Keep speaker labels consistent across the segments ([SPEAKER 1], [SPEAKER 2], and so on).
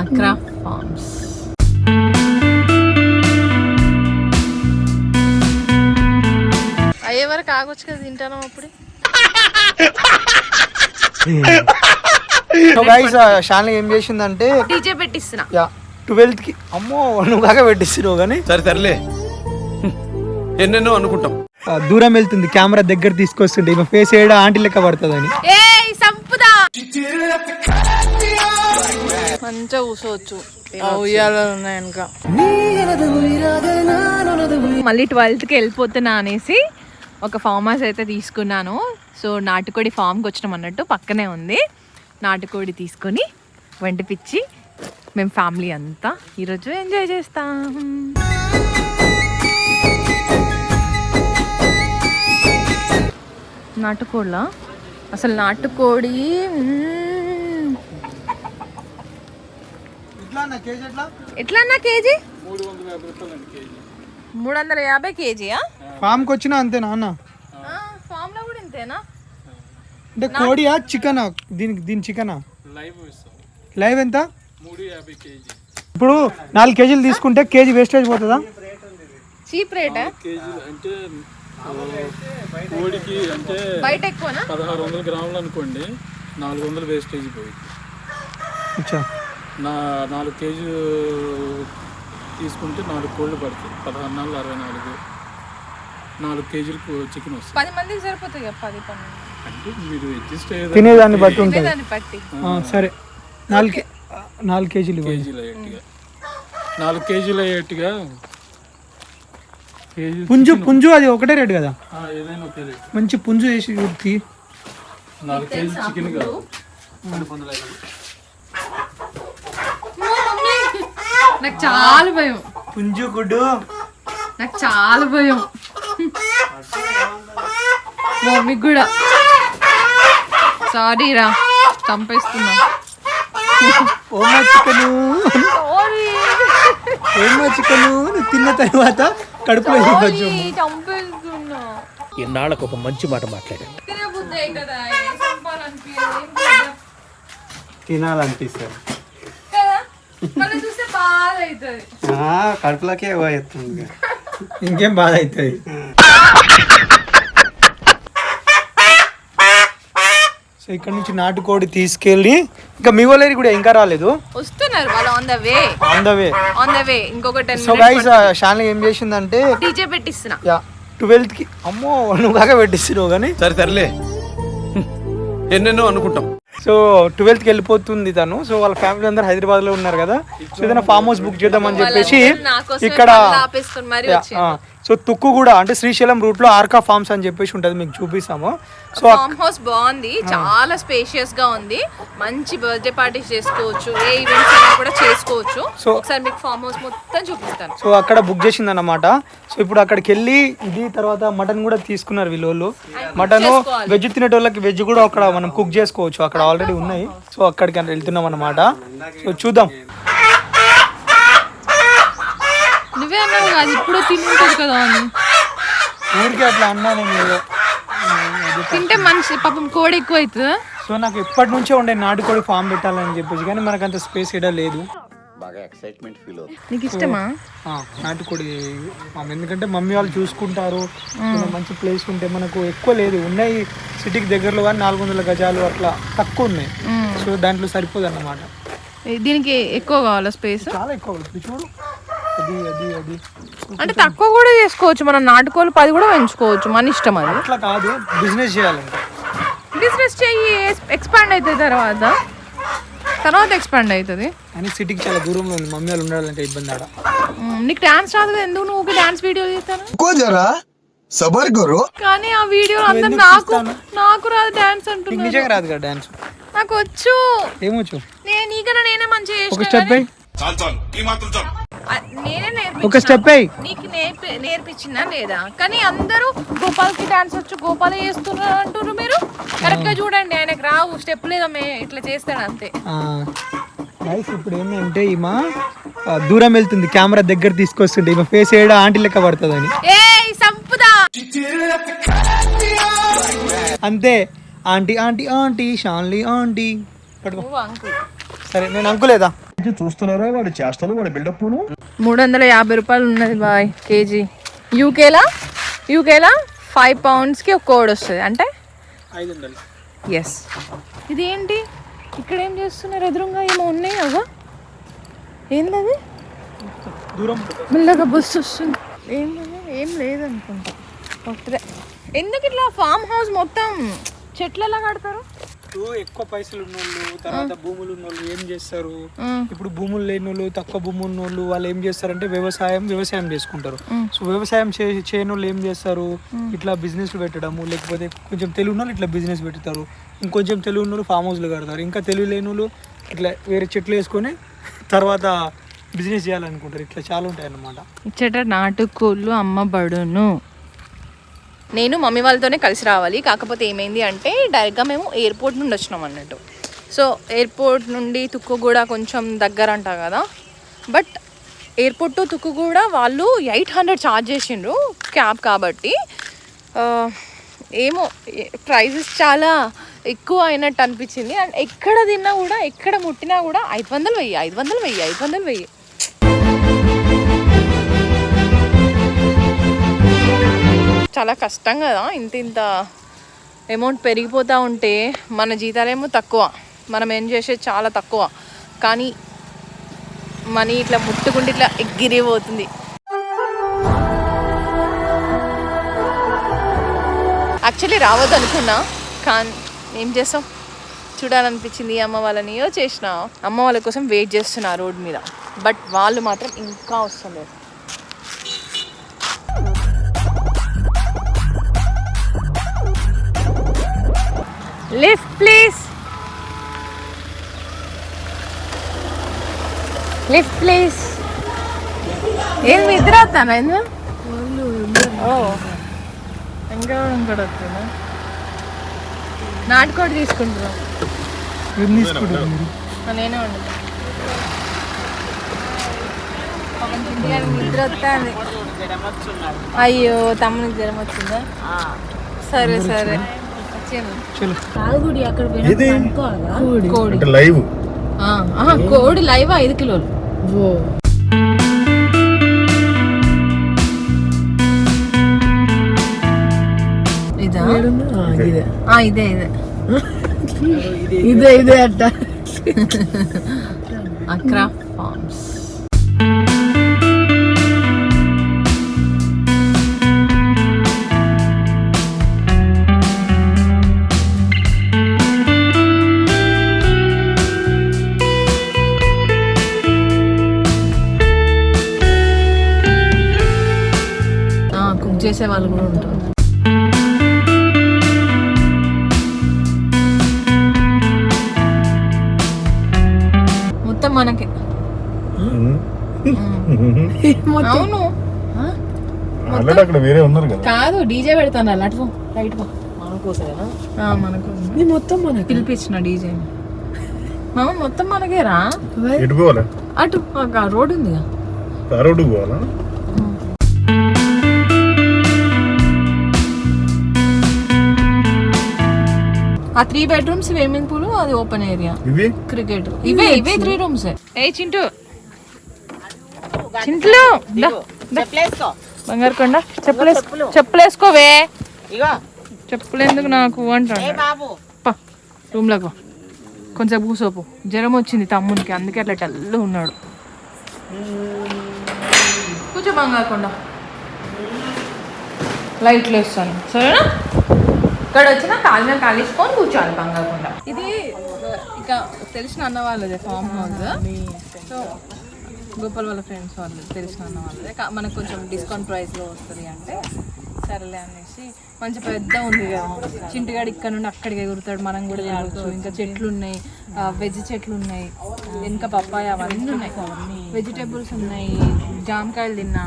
[SPEAKER 1] అక్రా forms అయ్యే వరకు ఆగొచ్చు కదా తింటాను అప్పుడు.
[SPEAKER 2] షాలిని ఏం చేసిందంటే
[SPEAKER 1] డీజే పెట్టిస్తున్నా.
[SPEAKER 2] యా ట్వెల్త్కి అమ్మో నువ్వు కాక పెట్టిస్తున్నావు కానీ
[SPEAKER 3] సరే సర్లే. ఎన్నెన్నో అనుకుంటాం.
[SPEAKER 2] దూరం వెళ్తుంది కెమెరా దగ్గర తీసుకొస్తుంటే ఈమె ఫేస్ ఏడా ఆంటీ లెక్క పడుతుందని.
[SPEAKER 1] మంచిగా కూర్చోవచ్చు. ఆ ఉయ్యాలు ఉన్నాయి వెనక. మళ్ళీ ట్వెల్త్కి వెళ్ళిపోతున్నా అనేసి ఒక ఫామ్ హౌస్ అయితే తీసుకున్నాను. సో నాటుకోడి ఫామ్కి వచ్చినాం అన్నట్టు పక్కనే ఉంది. నాటుకోడి తీసుకొని వంటిపిచ్చి మేము ఫ్యామిలీ అంతా ఈరోజు ఎంజాయ్ చేస్తాం. నాటుకోళ్ళ అసలు నాటుకోడి. ఎట్లా? అన్నా కేజీ? మూడు వందల యాభై కేజీయా
[SPEAKER 2] ఫామ్కి వచ్చినా అంతేనా అన్న?
[SPEAKER 1] ఫామ్లో కూడా ఇంతేనా?
[SPEAKER 2] అంటే కోడియా చికెనా? దీనికి దీని చికెనా? లైవ్ ఎంత? ఇప్పుడు నాలుగు కేజీలు తీసుకుంటే కేజీ వేస్టేజ్ పోతుందా?
[SPEAKER 1] చీప్ రేటా?
[SPEAKER 4] అంటే కోడికి అంటే
[SPEAKER 1] బయట ఎక్కువనా?
[SPEAKER 4] పదహారు వందల గ్రాములు అనుకోండి నాలుగు వందలు వేస్టేజ్ పోయి.
[SPEAKER 2] అచ్చా.
[SPEAKER 4] నా నాలుగు కేజీలు తీసుకుంటే నాలుగు కోళ్ళు పడతాయి. పదహారు నాలుగు అరవై నాలుగు. నాలుగు కేజీలు చికెన్ వస్తుంది
[SPEAKER 1] పది మందికి సరిపోతుంది పది
[SPEAKER 4] అంటే మీరు అడ్జస్ట్
[SPEAKER 2] తినేదాన్ని బట్టి ఉంటుంది.
[SPEAKER 1] దాన్ని బట్టి.
[SPEAKER 2] ఆ, సరే. నాలుగు కే- నాలుగు కేజీలు
[SPEAKER 4] కేజీలు అయ్యేట్టుగా. నాలుగు కేజీలు అయ్యేట్టుగా కేజీ
[SPEAKER 2] పుంజు పుంజు అది ఒకటే రేటు కదా? మంచి పుంజు వేసి ఉడికి
[SPEAKER 1] నాకు చాలా భయం.
[SPEAKER 2] పుంజు గుడ్డు.
[SPEAKER 1] నాకు చాలా భయం. మమ్మీకి కూడా. సారీ రా చంపేస్తున్నా.
[SPEAKER 2] ఓమా చికెను ఓమా చికెను నువ్వు తిన్న తర్వాత కడుపులో ఇవ్వచ్చు
[SPEAKER 5] ఇన్నాళ్ళకు ఒక మంచి మాట మాట్లాడాను?
[SPEAKER 6] తినాలనిపిస్తుంది.
[SPEAKER 1] అవుతుంది
[SPEAKER 6] కడుపులోకే పోయేస్తుంది
[SPEAKER 2] ఇంకేం బాధ అవుతుంది సో ఇక్కడ నుంచి నాటుకోడి తీసుకెళ్ళి ఇంకా మీ వాళ్ళకి కూడా ఇంకా రాలేదు.
[SPEAKER 1] వస్తున్నారు వాళ్ళు on the way
[SPEAKER 2] on the way
[SPEAKER 1] on the way ఇంకొక టెన్
[SPEAKER 2] సో గైస్ షాలిని ఏం చేసిందంటే
[SPEAKER 1] డీజే పెట్టిస్తున్నా.
[SPEAKER 2] యా ట్వెల్త్కి అమ్మో నువ్వు కాక పెట్టిస్తున్నావు కానీ.
[SPEAKER 3] సరే సర్లే. ఎన్నెన్నో అనుకుంటాం.
[SPEAKER 2] సో ట్వెల్త్కి వెళ్ళిపోతుంది తను. సో వాళ్ళ ఫ్యామిలీ అందరు హైదరాబాద్లో ఉన్నారు కదా. సో ఏదైనా ఫామ్ హౌస్ బుక్ చేద్దామని చెప్పేసి ఇక్కడ సో తుక్కు కూడా అంటే శ్రీశైలం రూట్లో ఆర్కా ఫార్మ్స్ అని చెప్పేసి ఉంటుంది మీకు చూపిస్తాము. సో
[SPEAKER 1] ఫామ్ హౌస్ బాగుంది చాలా స్పేషియస్గా ఉంది. మంచి బర్త్డే పార్టీస్ చేసుకోవచ్చు ఏ ఈవెంట్స్ అయినా కూడా చేసుకోవచ్చు.
[SPEAKER 2] So-
[SPEAKER 1] ఒకసారి మీకు ఫామ్ హౌస్ మొత్తం చూపిస్తాను.
[SPEAKER 2] సో అక్కడ బుక్ చేసింది అన్నమాట సో ఇప్పుడు అక్కడికి వెళ్ళి ఇది తర్వాత మటన్ కూడా తీసుకున్నారు వీళ్ళు మటన్. వెజ్ తినేటోళ్ళకి వెజ్ కూడా అక్కడ మనం కుక్ చేసుకోవచ్చు అక్కడ ఆల్రెడీ ఉన్నాయి. సో అక్కడికి వెళ్తున్నాం అన్నమాట సో చూద్దాం.
[SPEAKER 1] కాదు ఇప్పుడు తింటుంది కదా అని.
[SPEAKER 2] ఊరికే అట్లా అన్నా నేను.
[SPEAKER 1] తింటే మనిషి పాపం కోడి ఎక్కువ అవుతుందా
[SPEAKER 2] సో నాకు ఎప్పటి నుంచో ఉండే నాటుకోడి ఫామ్ పెట్టాలని చెప్పేసి కానీ మనకు అంత స్పేస్ ఎడా లేదు.
[SPEAKER 1] నీకు ఇష్టమా?
[SPEAKER 2] ఆ, నాటుకోడి ఫామ్. ఎందుకంటే మమ్మీ వాళ్ళు చూసుకుంటారు. మంచి ప్లేస్ ఉంటే మనకు ఎక్కువ లేదు. ఉన్నాయి సిటీకి దగ్గరలో కానీ నాలుగు వందల గజాలు అట్లా తక్కువ ఉన్నాయి. సో దాంట్లో సరిపోదు అన్నమాట
[SPEAKER 1] దీనికి ఎక్కువ కావాలా స్పేస్
[SPEAKER 2] చాలా ఎక్కువ చూడు అది అది అది
[SPEAKER 1] అంటే తక్కువ కూడా చేసుకోవచ్చు మనం నాటుకోలు పది కూడా పెంచుకోవచ్చు మన ఇష్టం అది.
[SPEAKER 2] అట్లా కాదు బిజినెస్ చేయాలి
[SPEAKER 1] బిజినెస్ చెయ్యి ఎక్స్పాండ్ అవుతుంది తర్వాత. తర్వాత ఎక్స్పాండ్ అవుతుంది
[SPEAKER 2] అని సిటీకి చాలా దూరంలో ఉంది మమ్మీ వాళ్ళు ఉండాలంటే ఇబ్బంది ఆడ.
[SPEAKER 1] నీకు డాన్స్ రాదు కదా ఎందుకు నువ్వు డాన్స్ వీడియో చేస్తాను
[SPEAKER 7] జరా సబర్ గురు
[SPEAKER 1] కానీ ఆ వీడియో అందరు నాకు నాకు రాదు డాన్స్ అంటున్నారు.
[SPEAKER 2] నిజంగా రాదు కదా డాన్స్?
[SPEAKER 1] నాకు వచ్చు.
[SPEAKER 2] ఏమొచ్చు?
[SPEAKER 1] నేను నీకన్నా నేనే మంచిగా చేసిన ఒక
[SPEAKER 2] స్టెప్ చాలు
[SPEAKER 1] చాలు ఈ మాత్రం చాలు.
[SPEAKER 2] ఒక స్టెప్
[SPEAKER 1] నీకు నేర్పి నేర్పించిందా లేదా? కానీ అందరూ గోపాల్కి డాన్స్ వచ్చు గోపాల్ చేస్తున్నారు అంటున్నారు మీరు? కరెక్ట్గా చూడండి ఆయనకు రావు. స్టెప్ లేదా మే ఇట్లా చేస్తాడు అంతే.
[SPEAKER 2] గైస్ ఇప్పుడు ఏంటంటే ఈమె దూరం వెళ్తుంది. కెమెరా దగ్గర తీసుకొస్తుంటే ఈమె ఫేస్ ఏడా ఆంటీ లెక్క పడుతుందని. అంతే. ఆంటీ ఆంటీ ఆంటీ షాన్లీ ఆంటీ. సరే నేను అంకులేదా?
[SPEAKER 7] చూస్తున్నారా? వాడి చేష్టలు వాడి బిల్డప్
[SPEAKER 1] మూడు వందల యాభై రూపాయలు ఉన్నది బాయ్ కేజీ. యూకేలా? యూకేలా? ఫైవ్ పౌండ్స్కి ఒక కోడ్ వస్తుంది అంటే? ఎస్ ఇదేంటి? ఇక్కడ ఏం చేస్తున్నారు? ఎదురుగా ఏమో ఉన్నాయి అవా ఏంటది మెల్లగా బస్సు వస్తుంది. ఏంటది ఏం లేదనుకుంటా. ఒకటే ఎందుకు ఇట్లా ఫామ్ హౌస్ మొత్తం చెట్లు ఎలా కడతారు?
[SPEAKER 2] ఇప్పుడు ఎక్కువ పైసలు ఉన్నోళ్ళు తర్వాత భూములు ఉన్నోళ్ళు ఏం చేస్తారు. ఇప్పుడు భూములు లేని వాళ్ళు తక్కువ భూములు ఉన్నోళ్ళు వాళ్ళు ఏం చేస్తారంటే వ్యవసాయం వ్యవసాయం చేసుకుంటారు. సో వ్యవసాయం చేయని వాళ్ళు ఏం చేస్తారు? ఇట్లా బిజినెస్ పెట్టడము లేకపోతే కొంచెం తెలుగు వాళ్ళు ఇట్లా బిజినెస్ పెడతారు. ఇంకొంచెం తెలుగు వాళ్ళు ఫామ్ హౌస్లు కడతారు. ఇంకా తెలుగు లేని వాళ్ళు ఇట్లా వేరే చెట్లు వేసుకొని తర్వాత బిజినెస్ చేయాలనుకుంటారు. ఇట్లా చాలా ఉంటాయి అన్నమాట
[SPEAKER 1] ఇచ్చట నాటుకోళ్ళు అమ్మబడును. నేను మమ్మీ వాళ్ళతోనే కలిసి రావాలి. కాకపోతే ఏమైంది అంటే డైరెక్ట్గా మేము ఎయిర్పోర్ట్ నుండి వచ్చినాం అన్నట్టు. సో ఎయిర్పోర్ట్ నుండి తుక్కు కూడా కొంచెం దగ్గర అంట కదా. బట్ ఎయిర్పోర్ట్ టు తుక్కుగూడ వాళ్ళు ఎయిట్ హండ్రెడ్ ఛార్జ్ చేసిండ్రు క్యాబ్ కాబట్టి. ఏమో ప్రైజెస్ చాలా ఎక్కువ అయినట్టు అనిపించింది. అండ్ ఎక్కడ తిన్నా కూడా ఎక్కడ ముట్టినా కూడా ఐదు వందలు వెయ్యి ఐదు వందలు వెయ్యి ఐదు వందలు వెయ్యి. చాలా కష్టం కదా. ఇంత ఇంత అమౌంట్ పెరిగిపోతూ ఉంటే మన జీతాలేమో తక్కువ. మనం ఏం చేసేది చాలా తక్కువ. కానీ మనీ ఇట్లా ముట్టుకుంటే ఇట్లా ఎగిరిపోతుంది. యాక్చువల్లీ రావద్దు అనుకున్నా. కానీ ఏం చేస్తాం? చూడాలనిపించింది అమ్మ వాళ్ళనియో చేసిన. అమ్మ వాళ్ళ కోసం వెయిట్ చేస్తున్నా రోడ్ మీద. బట్ వాళ్ళు మాత్రం ఇంకా వస్తలేరు. లిఫ్ట్ ప్లీజ్ లిఫ్ట్ ప్లీజ్ ఏం నిద్ర వస్తాను ఏంది ఓ. ఇంకా ఇంకోటి వస్తుందా నాటుకోడి తీసుకుంటున్నాం.
[SPEAKER 2] ఏం తీసుకుంటారు మీరు?
[SPEAKER 1] నేనే చింటిగాడికి నిద్ర వస్తుంది అయ్యో తమ్మునికి జ్వరం వచ్చిందా? సరే సరే. వచ్చాను
[SPEAKER 2] చలో
[SPEAKER 1] కోడి
[SPEAKER 7] లైవ్
[SPEAKER 1] ఆ, ఆహా, కోడి లైవ్ ఐదు కిలోలు ఇదా ఆ, ఇదే ఇదే ఇదే ఇదే అట్ట అక్రా ఫార్మ్స్ చేసే వాళ్ళు కూడా ఉంటారు. మొత్తం మనకి. అవును. ఆ?
[SPEAKER 7] ఆల్రెడీ అక్కడ వేరే ఉన్నారు కదా.
[SPEAKER 1] కాదు డీజే పెడతాను అలా అటు రైట్ మనకు మొత్తం మనకి. పిలిపించిన డీజే. మామ మొత్తం మనకేరా.
[SPEAKER 7] ఎటు పోవాలా?
[SPEAKER 1] అటు రోడ్ ఉందిగా.
[SPEAKER 7] ఆ రోడ్డు పోవాలా?
[SPEAKER 1] ఆ త్రీ బెడ్రూమ్స్ స్విమ్మింగ్ పూల్ అది ఓపెన్ ఏరియా
[SPEAKER 7] ఇవి?
[SPEAKER 1] క్రికెట్ ఇవే ఇవే త్రీ రూమ్స్ ఏ చింటూ చింట్లో బంగారు కొండ చెప్పులేసుకో. చెప్పులేసుకోవే. చెప్పులు ఎందుకు నాకు అంటాడు పా రూమ్లోకి కొంచెం కూసోపు. జ్వరం వచ్చింది తమ్మునికి అందుకే అట్లా టల్లు ఉన్నాడు. కూర్చో బంగారు కొండ లైట్లు వేస్తాను సరేనా? ఇక్కడ వచ్చిన కాలు మీద కాలేసుకొని కూర్చోాలి బంగారకొండ. ఇది ఇక తెలిసిన అన్న వాళ్ళదే ఫామ్ హౌస్ సో గోపాల్ వాళ్ళ ఫ్రెండ్స్ వాళ్ళు తెలిసిన అన్న వాళ్ళదే. మనకు కొంచెం డిస్కౌంట్ ప్రైస్లో వస్తుంది అంటే సరేలే అనేసి మంచి పెద్ద ఉంది కదా. చింటిగాడు ఇక్కడ నుండి అక్కడికి ఎగురుతాడు మనం కూడా తిరగచ్చు ఇంకా చెట్లు ఉన్నాయి వెజ్ చెట్లు ఉన్నాయి వెనుక పప్పాయ అవన్నీ ఉన్నాయి. వెజిటేబుల్స్ ఉన్నాయి జామకాయలు తిన్నా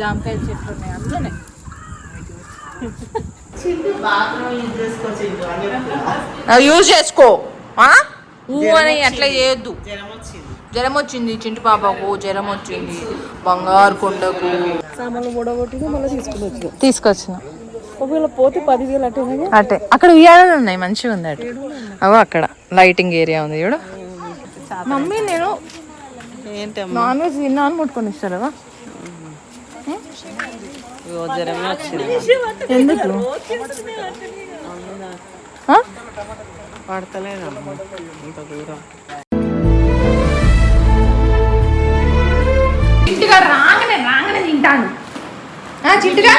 [SPEAKER 1] జామకాయల చెట్లు ఉన్నాయి అన్నీ ఉన్నాయి. యూజ్ చేసుకో అని అట్లా చేయొద్దు. జ్వరం వచ్చింది చింటి పాపకు జ్వరం వచ్చింది బంగారు కొండకు. తీసుకొచ్చిన.
[SPEAKER 8] ఒకవేళ పోతే పదివేలు అటే
[SPEAKER 1] అటే. అక్కడ ఉయ్యాలలు ఉన్నాయి మంచిగా ఉంది అటు. అవో అక్కడ లైటింగ్ ఏరియా ఉంది చూడు. మమ్మీ నేను
[SPEAKER 8] ఏంటమ్మా?
[SPEAKER 1] నాన్ వెజ్ తిన్నా అని ముట్టుకొని ఇస్తారా?
[SPEAKER 8] జ్వరమే వచ్చింది.
[SPEAKER 1] ఎందుకు? ఆ?
[SPEAKER 8] పడతలేదమ్మా ఇంత దూరం.
[SPEAKER 1] చింటుగా రాగానే రాగానే తింటాను. ఆ, చింటుగా?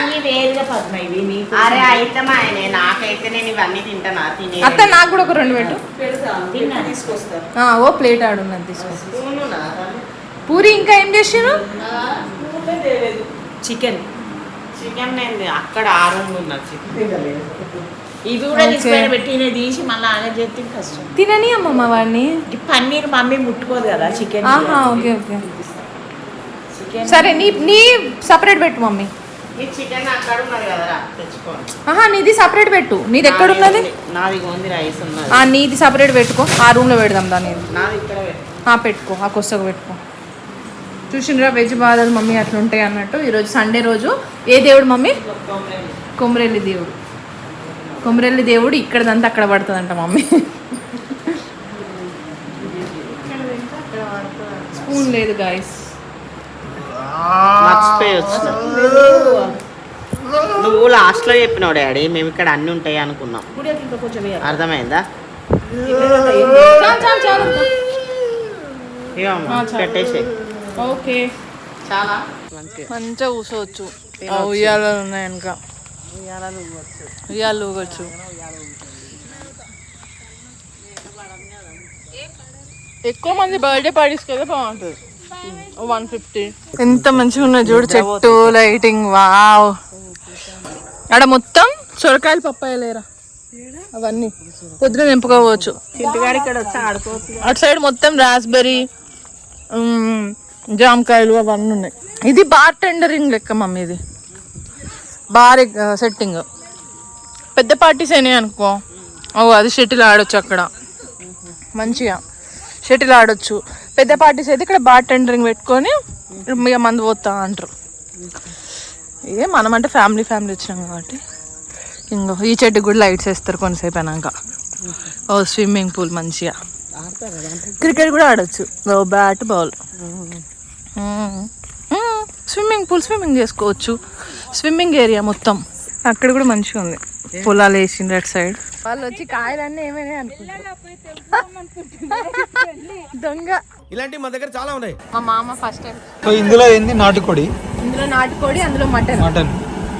[SPEAKER 9] అరే అయితే మా ఆయన నాకైతే నేను ఇవన్నీ తింటానా తినే
[SPEAKER 1] అత్త నాకు కూడా ఒక రెండు పెట్టు.
[SPEAKER 9] తిన్నా తీసుకొస్తా.
[SPEAKER 1] ఆ, ఓ ప్లేట్ ఆడున్నది తీసుకో
[SPEAKER 9] స్పూనునా?
[SPEAKER 1] పూరి ఇంకా ఏం చేసారు
[SPEAKER 9] చికెన్. చికెన్ నేను అక్కడ ఆ రూమ్ ఉన్నా చికెన్. ఇవి కూడా తీసుకొని పెట్టి నేను తీసి మళ్ళీ ఆగే చేస్తే కష్టం.
[SPEAKER 1] తినని అమ్మమ్మ వాడిని?
[SPEAKER 9] పన్నీర్ మమ్మీ ముట్టుకోదు కదా చికెన్
[SPEAKER 1] ఆహా ఓకే ఓకే.
[SPEAKER 9] చికెన్
[SPEAKER 1] సరే నీ నీ సపరేట్ పెట్టు మమ్మీ.
[SPEAKER 9] ఈ చికెన్ అక్కడ ఉన్నది కదరా తెచ్చుకోండి
[SPEAKER 1] ఆహా నీది సపరేట్ పెట్టు. నీది ఎక్కడ ఉన్నది?
[SPEAKER 9] నాది ఉంది రైస్ ఉన్నది.
[SPEAKER 1] ఆ నీది సపరేట్ పెట్టుకో. ఆ రూమ్లో పెడదాం దాన్ని.
[SPEAKER 9] నాది ఇక్కడ
[SPEAKER 1] పెట్టుకో. ఆ కొస్తకు పెట్టుకో. చూసిండ్రా వెజ్ బాధలు మమ్మీ అట్లా ఉంటాయి అన్నట్టు. ఈరోజు సండే రోజు ఏ దేవుడు మమ్మీ? కొమరెల్లి దేవుడు. కొమరెల్లి దేవుడు ఇక్కడదంతా అక్కడ పడుతుందంట మమ్మీ. స్పూన్ లేదు గాయస్
[SPEAKER 9] నువ్వు లాస్ట్లో చెప్పినావు డాడీ మేము ఇక్కడ అన్ని ఉంటాయి అనుకున్నాం. అర్థమైందా? పెట్టేసి
[SPEAKER 1] ఓకే.
[SPEAKER 9] చాలా.
[SPEAKER 1] మంచిగా. కూర్చోవచ్చు. ఉయ్యాలు ఉన్నాయి వెనక. ఉయ్యాలు ఊగొచ్చు. ఎక్కువ మంది బర్త్డే పార్టీస్కి అయితే బాగుంటుంది. One fifty. ఎంత మంచిగా ఉన్నది చూడు చెట్టు లైటింగ్ వావ్. ఆడ మొత్తం సొరకాయలు పప్పాయ లేరా? అవన్నీ. పొద్దున నింపుకోవచ్చు
[SPEAKER 8] ఇంటికాడ ఇక్కడ వచ్చి ఆడుకోవచ్చు.
[SPEAKER 1] అటు సైడ్ మొత్తం రాస్బెర్రీ జామకాయలు అవన్నీ ఉన్నాయి. ఇది బార్ టెండరింగ్ లెక్క మమ్మీ ఇది. బార్ సెట్టింగ్ పెద్ద పార్టీస్ అయినాయి అనుకో. ఓ అది షటిల్ ఆడొచ్చు అక్కడ. మంచిగా. షటిల్ ఆడొచ్చు. పెద్ద పార్టీస్ అయితే ఇక్కడ బార్ టెండరింగ్ పెట్టుకొని ఇక మంది పోతా అంటారు. ఏ మనం అంటే ఫ్యామిలీ ఫ్యామిలీ వచ్చినాం కాబట్టి. ఇంకో ఈ చెట్టుకి కూడా లైట్స్ వేస్తారు కొంతసేపు అయినాక. ఓ స్విమ్మింగ్ పూల్ మంచిగా. క్రికెట్ కూడా ఆడొచ్చు. ఓ bat ball swimming pool swimming చేసుకోవచ్చు. స్విమ్మింగ్ ఏరియా మొత్తం. అక్కడ కూడా మంచిగా ఉంది. పొలాలు వేసిండ్రు అటు సైడ్. వాళ్ళు వచ్చి కాయలన్నీ ఏమైనా అనుకుంటారు దొంగ.
[SPEAKER 3] ఇలాంటివి మన దగ్గర చాలా ఉన్నాయి.
[SPEAKER 1] మా మామ ఫస్ట్ టైం
[SPEAKER 2] సో ఇందులో ఏంది? నాటుకోడి.
[SPEAKER 1] ఇందులో నాటుకోడి అందులో మటన్.
[SPEAKER 2] మటన్.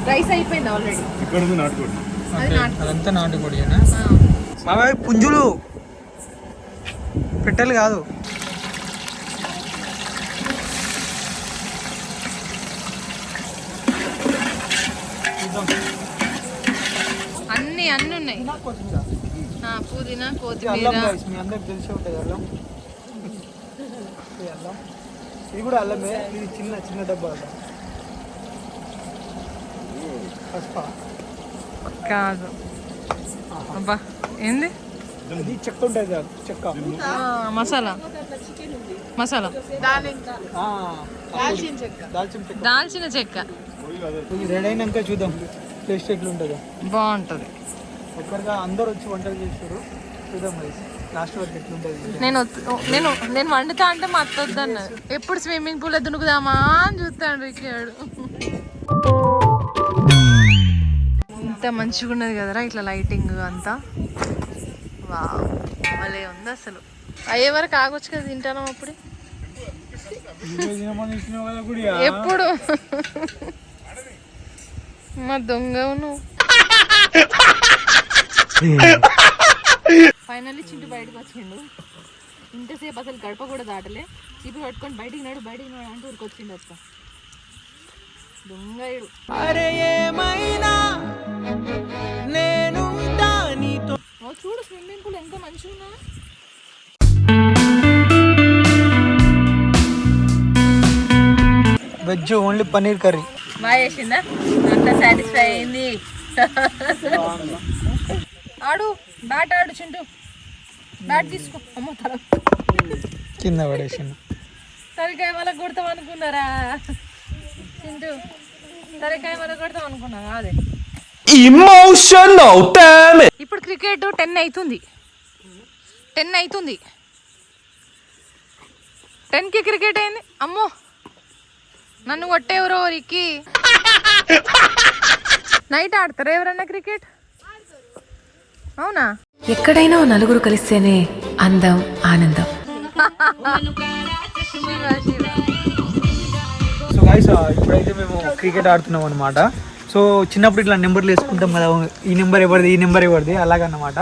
[SPEAKER 1] రైస్ అయిపోయింది ఆల్రెడీ
[SPEAKER 7] ఇక్కడ ఉంది నాటుకోండి.
[SPEAKER 1] అది నాటు
[SPEAKER 2] అదంతా నాటుకోడి పుంజులు. పెట్టెలు కాదు.
[SPEAKER 1] అన్ని అన్ని ఉన్నాయి. పుదీనా కొత్తిమీర.
[SPEAKER 2] మీ అందరికి తెలిసి ఉంటుంది అల్లం. ఇది అల్లం. ఇది కూడా అల్లమే ఇది చిన్న చిన్న డబ్బా అల్లం.
[SPEAKER 1] కాదు. అబ్బా ఏంది?
[SPEAKER 2] ఇది చెక్క ఉంటుంది చెక్క.
[SPEAKER 1] మసాలా. మసాలా.
[SPEAKER 2] దాల్చిన చెక్క.
[SPEAKER 1] దాల్చిన చెక్క.
[SPEAKER 2] ఇది రెడీ అయినాక చూద్దాం. టేస్ట్ ఎట్లుంటుందో.
[SPEAKER 1] బాగుంటుంది.
[SPEAKER 2] ఒక్కరిగా అందరు వచ్చి వంటలు చేస్తారు. చూద్దాం మరి. లాస్ట్ వరకు ఎట్లుంటుంది
[SPEAKER 1] నేను వద్దు- నేను నేను వండుతా అంటే మా అత్త వద్దన్నది ఎప్పుడు స్విమ్మింగ్ పూల్ దునుకుదామా అని చూస్తాడు రికాడు ఇంత మంచిగా ఉన్నది కదరా ఇట్లా లైటింగ్ అంతా. వావ్ భలే ఉంది అసలు. అయ్యే వరకు ఆగొచ్చు కదా తింటాను అప్పుడు. ఎప్పుడు? మా దొంగ నువ్వు ఫైనల్లీ చింటూ బయటకు వచ్చిండు. ఇంతసేపు అసలు గడప కూడా దాటలే. చీపురు పట్టుకొని బయటికి నాడు బయటికి నాడు అంటూ ఊరికొచ్చిండు అత్త దొంగయుడు. ఓ చూడు స్విమ్మింగ్ పూల్ ఎంత మంచిగా
[SPEAKER 2] వెజ్ ఓన్లీ పన్నీర్ కర్రీ.
[SPEAKER 1] బాగా చేసిందా? అంత సాటిస్ఫై అయింది. ఆడు బ్యాట్ ఆడు చింటూ. బ్యాట్ తీసుకో. అమ్మ తల.
[SPEAKER 2] కింద పడేసిండు.
[SPEAKER 1] తలకాయ వల్ల కొడతాం అనుకున్నారా? చింటూ తలకాయ వల్ల కొడతాం అనుకున్నారా? అదే.
[SPEAKER 3] ఇమోషనల్ డామేజ్
[SPEAKER 1] ఇప్పుడు క్రికెట్ టెన్ అవుతుంది టెన్ అవుతుంది టెన్కి క్రికెట్ అయింది. అమ్మో. నన్ను కొట్టేవరో రికి నైట్ ఆడతారా ఎవరన్నా క్రికెట్? అవునా?
[SPEAKER 10] ఎక్కడైనా నలుగురు కలిస్తేనే అందం ఆనందం.
[SPEAKER 2] సో గైస్ ఇప్పుడైతే మేము క్రికెట్ ఆడుతున్నాం అనమాట సో చిన్నప్పుడు ఇట్లా నెంబర్లు వేసుకుంటాం కదా ఈ నెంబర్ ఎవరిది ఈ నెంబర్ ఎవరిది అలాగన్నమాట.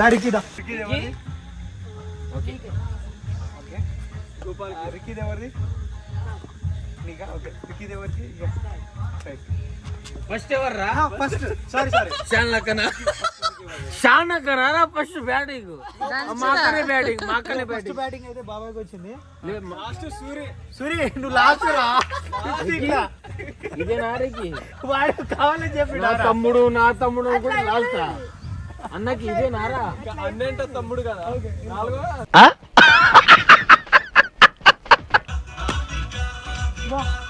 [SPEAKER 2] దారికి దా ఓకే గోపాల్ రిక్కీది ఎవరిది? ఓకే
[SPEAKER 8] ఫస్ట్ ఎవర్రా?
[SPEAKER 2] ఫస్ట్ సారీ సారీ
[SPEAKER 8] శాన్ లక్కన శాన్ లక్కన ఫస్ట్ బ్యాటింగ్ మాకనే బ్యాటింగ్ మాకనే
[SPEAKER 2] ఫస్ట్
[SPEAKER 8] బ్యాటింగ్
[SPEAKER 2] బ్యాటింగ్ అయితే బాబాయ్కి వచ్చింది. లాస్ట్ సూరి సూరి నువ్వు లాస్ట్ రా.
[SPEAKER 8] ఇదే నారికి
[SPEAKER 2] వాడు కావాలని చెప్పి
[SPEAKER 8] నా తమ్ముడు నా తమ్ముడు కూడా లాస్ట్ అన్నకి ఇదే నారా
[SPEAKER 2] అన్నేంటో తమ్ముడు కదా. నాలుగో వా.